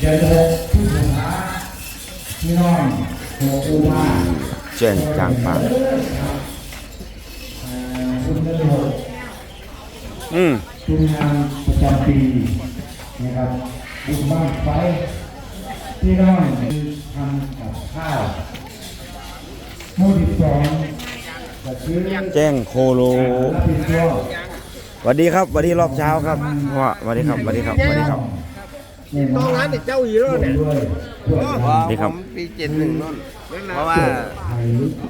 เจ็ดหกผู้สหาพี่น้องโหอุมาแจ้งกลางป่าเอ่อคุณเงินหกอืมทีมงานประจำปีนะครับบุญบ้านไฟพี่น้องทำกับข้าวหมู่ที่สองก็คือแจ้งโคโลรับผิดชอบ สวัสดีครับสวัสดีรอบเช้าครับพ่อสวัสดีครับสวัสดีครับสวัสดีครับนี่ ตมารงนั้นเจ้าอีโร่เนี่ยด้วยด้วยสวัสดีครับผมปีเจ็ดหนึ่งนู่น เพราะว่าไทย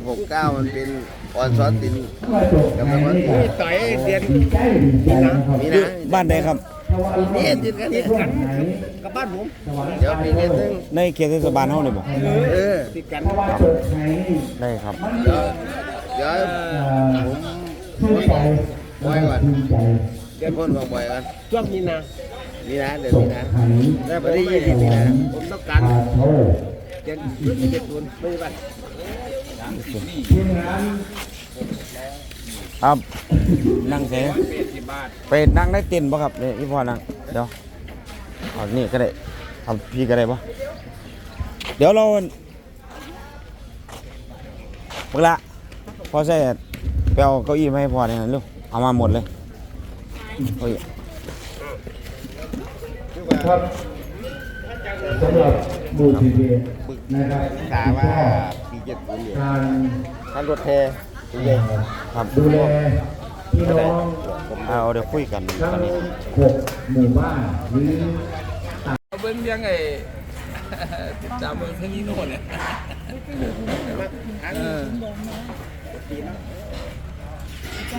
หกเก้ามันเป็นออนซอนตินกระจกไทยนี่ก็ต่อยเรียนดีใจดีใจนะครับมีอยู่นะบ้านใดครับเพราะว่านี่ติดกันเนี่ยช่วงไหนกับบ้านผมสวรรค์เดี๋ยวปีนี้ซึ่งในเขตเทศบาลเฮานี่บ่เออติดกันเพราะว่าจดไหนนี่ได้ครับมันเดี๋ยวเดี๋ยวเอ่อผมชื่นใจแล้วก็ภูมิใจเดี๋ยวพ่นบอกบ่อยกันช่วงนี้นะ นี่นะเดี๋ยวนี้นะไหนได้วันที่ยี่สิบนี่นะผมต้องการเจ็ดเจ็ดทุนไม่บันทีมงานครับนั่งเสไปนั่งได้เต็นบ่ครับเนี่ยพี่พ่อนั่งเดี๋ยวเอานี่ก็ได้เอาพี่ก็ได้บ่เดี๋ยวเราเวลาพอใส่ไปเอาเก้าอี้มาให้พ่อเนี่ยลูกเอามาหมดเลย เฮ้ยครับสำหรับบูทีเนะครับกาว่าปีเจ็ดทุนอยู่การท่านรถแห่ปีเจ็ดครับดูแลพี่น้องเอาเดี๋ยวคุยกันทั้ตอนนี้งหกหมู่บ้านหรือเบิ้งยังไงติดตามเบิ้งเท่านี้โน่นเนี่ยเออ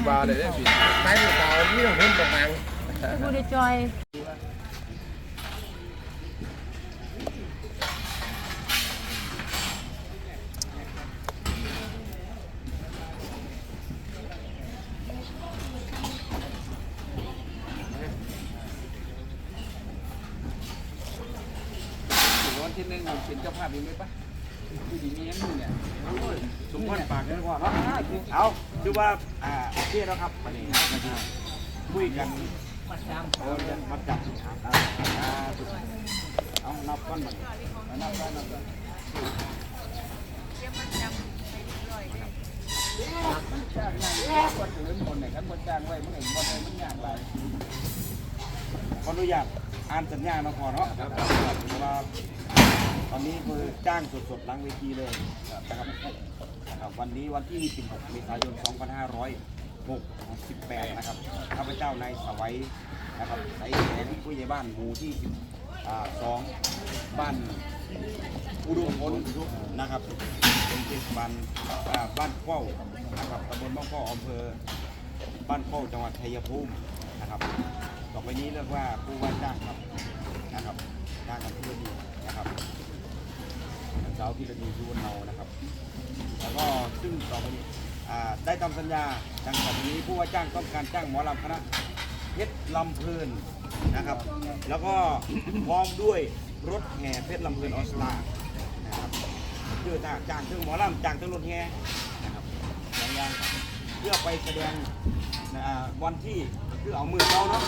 บาเลยได้สิใช้เก่าที่เราเพิ่มประมาณผู้ได้จอย วันหนึ่งเป็นเจ้าภาพยังไม่ปะอยู่ดีมีอย่างนี้เนี่ยสมพรปากกันก่อนเนาะเอาดูว่าอ่าโอเคแล้วครับวันนี้คุยกันมาจำเอาจะมาจับเอานับก้อนมันนับก้อนนับก้อนแค่คนอื่นคนไหนกันคนจ้างไว้มันเห็นคนไหนมันยากไรขออนุญาตอ่านสัญญาเนาะพอเนาะครับเพราะว่า ตอนนี้คือจ้างสดๆหลังเวทีเลยนะครับนะครับวันนี้วันที่ 16 เมษายน 2568 นะครับข้าพเจ้านายสวัยนะครับใส่แหนผู้ใหญ่บ้านหมู่ที่10อ่าสองบ้านอุดมพลนะครับเป็นเทศบาลบ้านเข้านะครับตำบลบ้านเข้าอำเภอบ้านเข้าจังหวัดชัยภูมินะครับ ต่อไปนี้เรียกว่าผู้ว่าจ้างครับนะครับจ้างกันที่ดีะครับนางสาวพิรดีสุวรรณเนานะครับ แล้วก็ซึ่งต่อไปนี้อ่าได้ทำสัญญาดังต่อไปนี้ผู้ว่าจ้างต้องการจ้างหมอลำคณะเพชรลำเพลินนะครับ แล้วก็พร้อมด้วยรถแห่เพชรลำเพลินออสตานะครับคือจ้างจ้างถึงหมอลำจ้างถึงรถแห่นะครับสองอย่างเพื่อไปแสดงอ่าวันที่คือเอามือเราเนาะ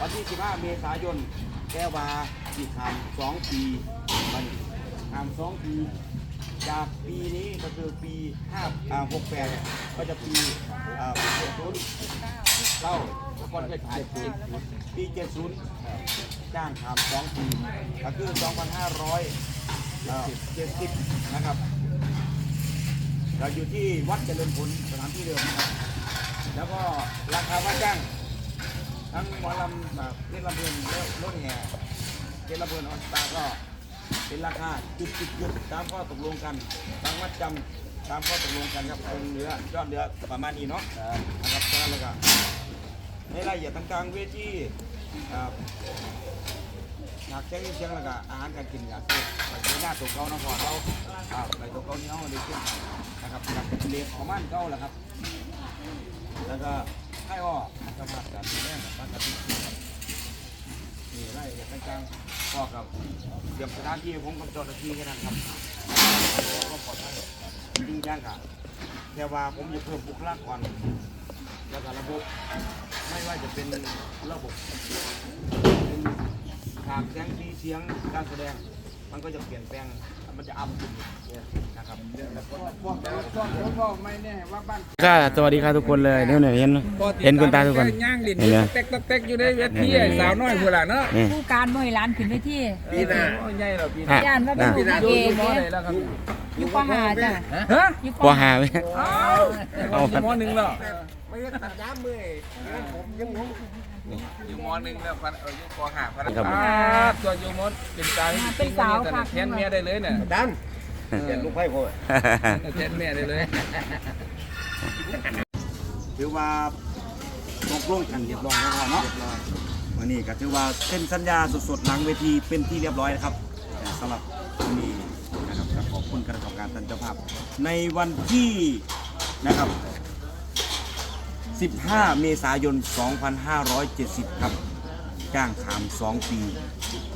วันที่ 15 เมษายนแก้วาอีกคำสองปีมัน คำสองปีจากปีนี้ก็คือปี5อ่า68ก็จะปีอ่า60เก้าก่อนจะถ่ายปีปี70จ้างทำสองปีก็คือ2,570นห้าร้อยเจ็ดสิบนะครับ เราอยู่ที่วัดเจริญผลสถานที่เดิมนะครับแล้วก็ราคาว่าจ้างทั้งหมอลำแบบเพชรลำเพลินและรถแห่เพชรลำเพลินออสตาร์ก็ เป็นราคาจุดจุดจุดตามข้อตกลงกันตามมัดจำตามข้อตกลงกันครับเป็นเนื้อยอดเนื้อประมาณนี้เนาะนะครับแล้วก็ในรายละเอียดต่างๆเวทีอ่าหากแจ้งเชียงแล้วก็อาหารการกินอย่างที่ในหน้าตัวเก่าเนาะพอเราไปตัวเก่านี้เขาได้ขึ้นนะครับกับเลทประมาณเก่าแหละครับ แล้วก็ให้อ้อสำหรับการดูแลกับบ้านกระติก นี่ไร่เอียดต่างๆพ่อกับเตรียมสถานที่ผมกับเจ้าหน้าที่แค่นั้นครับก็ปลอดภัยจริงจังครับแค่ว่าผมจะเพิ่มบุคลากรแล้วก็ระบบไม่ว่าจะเป็นระบบเป็นฉากแสงสีเสียงการแสดง มันก็จะเปลี่ยนแปลงมันจะอัพขึ้นนะครับพวกพวกพวกพวกไม่เนี่ยว่าบ้านค่ะสวัสดีครับทุกคนเลยเนี่ยเนี่ยเห็นเห็นคุณตาทุกคนย่างดินเห็นไหมเต็กเต็กอยู่ในเวทีไอ้สาวน้อยผู้หล่ะเนาะนี่ผู้การบ่ให้หลานขึ้นไปที่ปีหน้าใหญ่แล้วปีหอะน้าย่านว่าเป็นอะผู้นางอยู่เออยู่กมอไหนเนี่ยแล้วครับอยู่ปหาจ้ะฮะอยู่พอหาไหมอ้าวอยู่มอหนึ่งแล้ วอยู่มอหนึ่งแล้วพันเอออยู่ปห้าพันอ่าตัวอยู่มอเป็นสาวเป็นสาวแทนเมียได้เลยเนี่ยดันเห็นลูกไพ่ผมแทนเมียได้เลยถือว่าตกลงกันเรียบร้อยแล้วเนาะวันนี้ก็ถือว่าเซ็นสัญญาสดๆหลังเวทีเป็นที่เรียบร้อยนะครับแต่สำหรับวันนี้นะครับก็ขอบคุณคณะกรรมการท่านเจ้าภาพในวันที่นะครับ 15 เมษายน 2570 ครับ จ้างขาม 2 ปี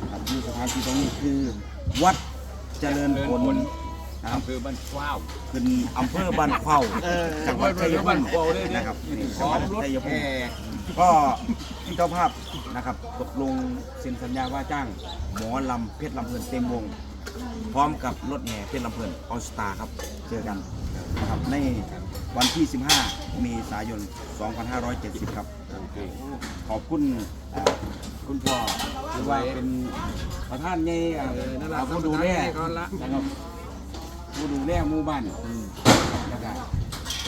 นะครับที่สถานที่ตรงนี้คือ วัดเจริญผลนะครับคือบ้านว้าวเป็นอำเภอบ้านเข้าจังหวัดชัยภูมินะครับนี่จังหวัดชัยภูมิก็เจ้าภาพนะครับตกลงเซ็นสัญญาว่าจ้าง หมอลำเพชรลำเพลินเต็มวง พร้อมกับรถแห่เพชรลำเพลินออสตาครับ เจอกันนะครับใน วันที่ 15 เมษายน 2570 ครับ ขอบคุณอ่าคุณพ่อที่ว่าเป็นประธานใหญ่อ่าผู้ดูแลนะครับผู้ดูแลหมู่บ้านนะครับ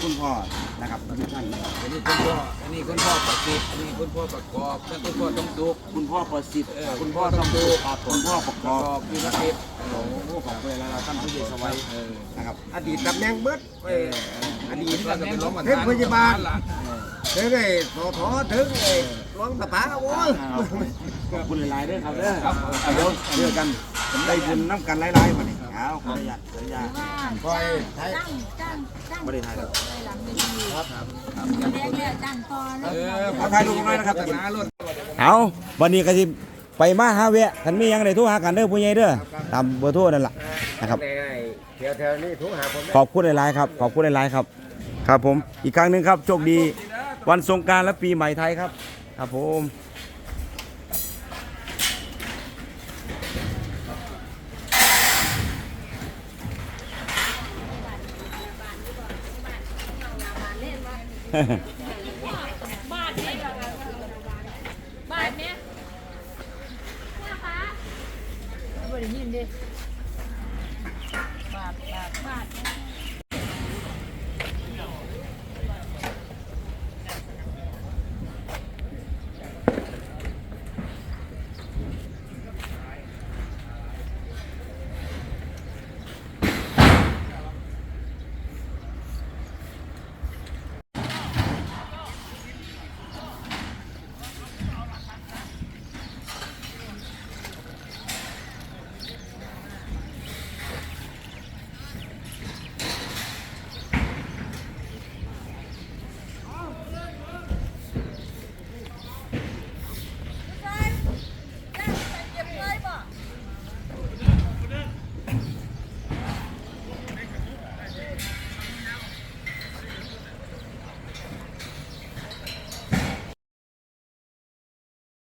คุณพ่อนะครับทุกท่านอันนี้คุณพ่อ อันนี้คุณพ่อประสิทธิ์อันนี้คุณพ่อประกอบและคุณพ่อต้องดุก คุณพ่อประสิทธิ์เออคุณพ่อต้องดูครับคุณพ่อประกประอบกอบพิรกิจโอ้โหขอบคุณแล้วท่านผู้ใหญ่สวัยเออนะครับอดีตตำแหน่งเบิดเอออดีตก็เป็นรองประธานเทพพยาบาลถึงไอ้สอทอถึงไอ้รองประธานโอ้ยขอบคุณหลายๆเด้อครับเด้อเอาเดี๋ยวเจอกันผมได้บุญน้ำกันหลายๆมาเนี่ ยเอาขออนุญาตสัญญาว่าจ้างจ้างจ้างจ้างไม่ได้ถ่ายครับไปหลังเวทีครับแรกแล้วจ้างต่อนะเออขอถ่ายรูปหน่อยนะครับศาสนารถเอาวันนี้ก็สิไปมาหาแวะคันมีหยังได้โทรหากันเด้อผู้ใหญ่เด้อตามเบอร์โทรนั่นล่ะนะครับแถวๆนี้ทุกหาผมขอบคุณหลายๆครับ ขอบคุณหลายๆครับ ครับผม อีกครั้งหนึ่งครับ โชคดี วันสงกรารและปีใหม่ไทยครับ ครับผม บ้านนี้บ้านนี้ป้าไม่ได้านนดิ